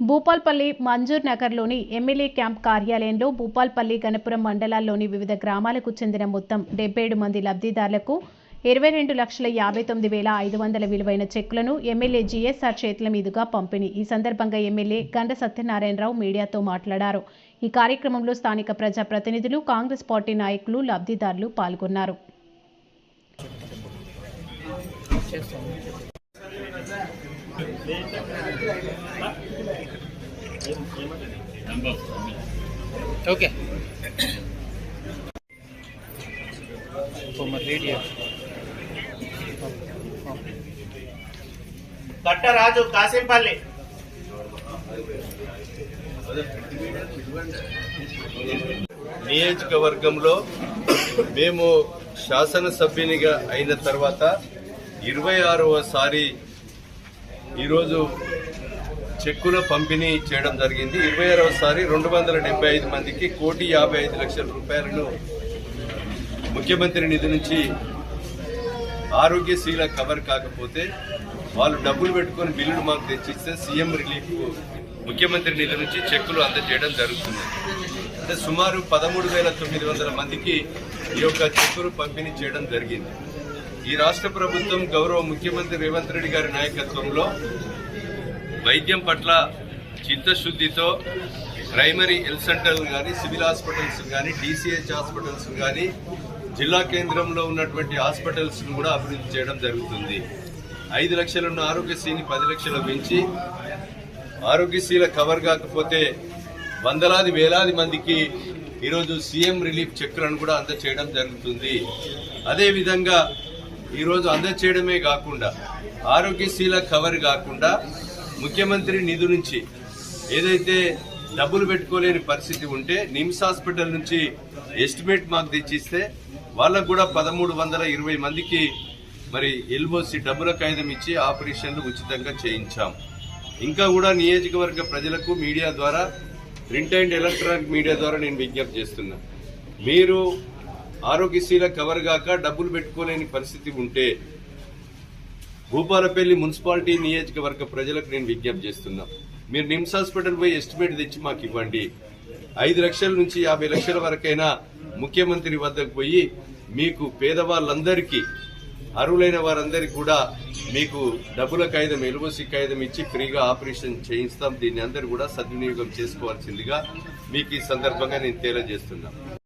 భూపాల్పల్లి మంజూర్ నగర్లోని MLA camp కార్యాలయంలో భూపాల్పల్లి గణపురం మండలాల్లోని వివిధ గ్రామాలకు చెందిన మొత్తం డెబ్బై ఏడు మంది లబ్ధిదారులకు ఇరవై రెండు లక్షల యాభై తొమ్మిది వేల ఐదు వందల విలువైన చెక్కులను ఎమ్మెల్యే జీఎస్ఆర్ చేతుల మీదుగా పంపిణీ. ఈ సందర్భంగా ఎమ్మెల్యే గండ సత్యనారాయణరావు మీడియాతో మాట్లాడారు. ఈ కార్యక్రమంలో స్థానిక ప్రజాప్రతినిధులు కాంగ్రెస్ పార్టీ నాయకులు లబ్ధిదారులు పాల్గొన్నారు. ఓకే. కట్టరాజు కాసింపల్లి. నియోజకవర్గంలో మేము శాసనసభ్యునిగా అయిన తర్వాత ఇరవై ఆరవసారి ఈరోజు చెక్కుల పంపిణీ చేయడం జరిగింది. ఇరవై ఆరవసారి రెండు వందల డెబ్బై ఐదు మందికి కోటి యాభై ఐదు లక్షల రూపాయలను ముఖ్యమంత్రి నిధి నుంచి ఆరోగ్యశీల కవర్ కాకపోతే వాళ్ళు డబ్బులు పెట్టుకొని బిల్లులు మాకు తెచ్చిస్తే సీఎం రిలీఫ్ ముఖ్యమంత్రి నిధి నుంచి చెక్కులు అందజేయడం జరుగుతుంది. అంటే సుమారు పదమూడు వేల తొమ్మిది వందల మందికి ఈ యొక్క చెక్కులు పంపిణీ చేయడం జరిగింది. ఈ రాష్ట్ర ప్రభుత్వం గౌరవ ముఖ్యమంత్రి రేవంత్ రెడ్డి గారి నాయకత్వంలో వైద్యం పట్ల చిత్తశుద్ధితో ప్రైమరీ హెల్త్ సెంటర్లు కానీ సివిల్ హాస్పిటల్స్ కానీ డీసీహెచ్ హాస్పిటల్స్ కానీ జిల్లా కేంద్రంలో ఉన్నటువంటి హాస్పిటల్స్ను కూడా అభివృద్ధి చేయడం జరుగుతుంది. ఐదు లక్షలున్న ఆరోగ్యశ్రీని పది లక్షలు పెంచి ఆరోగ్యశ్రీల కవర్ కాకపోతే వందలాది వేలాది మందికి ఈరోజు సీఎం రిలీఫ్ చెక్కులను కూడా అందచేయడం జరుగుతుంది. అదేవిధంగా ఈరోజు అందచేయడమే కాకుండా ఆరోగ్యశీల కవర్ కాకుండా ముఖ్యమంత్రి నిధి నుంచి ఏదైతే డబ్బులు పెట్టుకోలేని పరిస్థితి ఉంటే నిమ్స్ హాస్పిటల్ నుంచి ఎస్టిమేట్ మాకు తెచ్చిస్తే వాళ్ళకు కూడా పదమూడు వందల ఇరవై మందికి మరి ఎల్బోసి డబ్బుల కాగితం ఇచ్చి ఆపరేషన్లు ఉచితంగా చేయించాం. ఇంకా కూడా నియోజకవర్గ ప్రజలకు మీడియా ద్వారా ప్రింట్ అండ్ ఎలక్ట్రానిక్ మీడియా ద్వారా నేను విజ్ఞప్తి చేస్తున్నా. మీరు ఆరోగ్యశీల కవర్ గాక డబ్బులు పెట్టుకోలేని పరిస్థితి ఉంటే భూపాలపల్లి మున్సిపాలిటీ నియోజకవర్గ ప్రజలకు నేను విజ్ఞప్తి చేస్తున్నా. మీరు నిమ్స్ హాస్పిటల్ పోయి ఎస్టిమేట్ తెచ్చి మాకు ఇవ్వండి. ఐదు లక్షల నుంచి యాభై లక్షల వరకైనా ముఖ్యమంత్రి వద్దకు పోయి మీకు పేదవాళ్ళందరికీ అర్హులైన వారందరికీ కూడా మీకు డబ్బుల కాగితం ఎలువసి కాగితం ఇచ్చి ఫ్రీగా ఆపరేషన్ చేయిస్తాం. దీన్ని అందరూ కూడా సద్వినియోగం చేసుకోవాల్సిందిగా మీకు ఈ సందర్భంగా నేను తెలియజేస్తున్నా.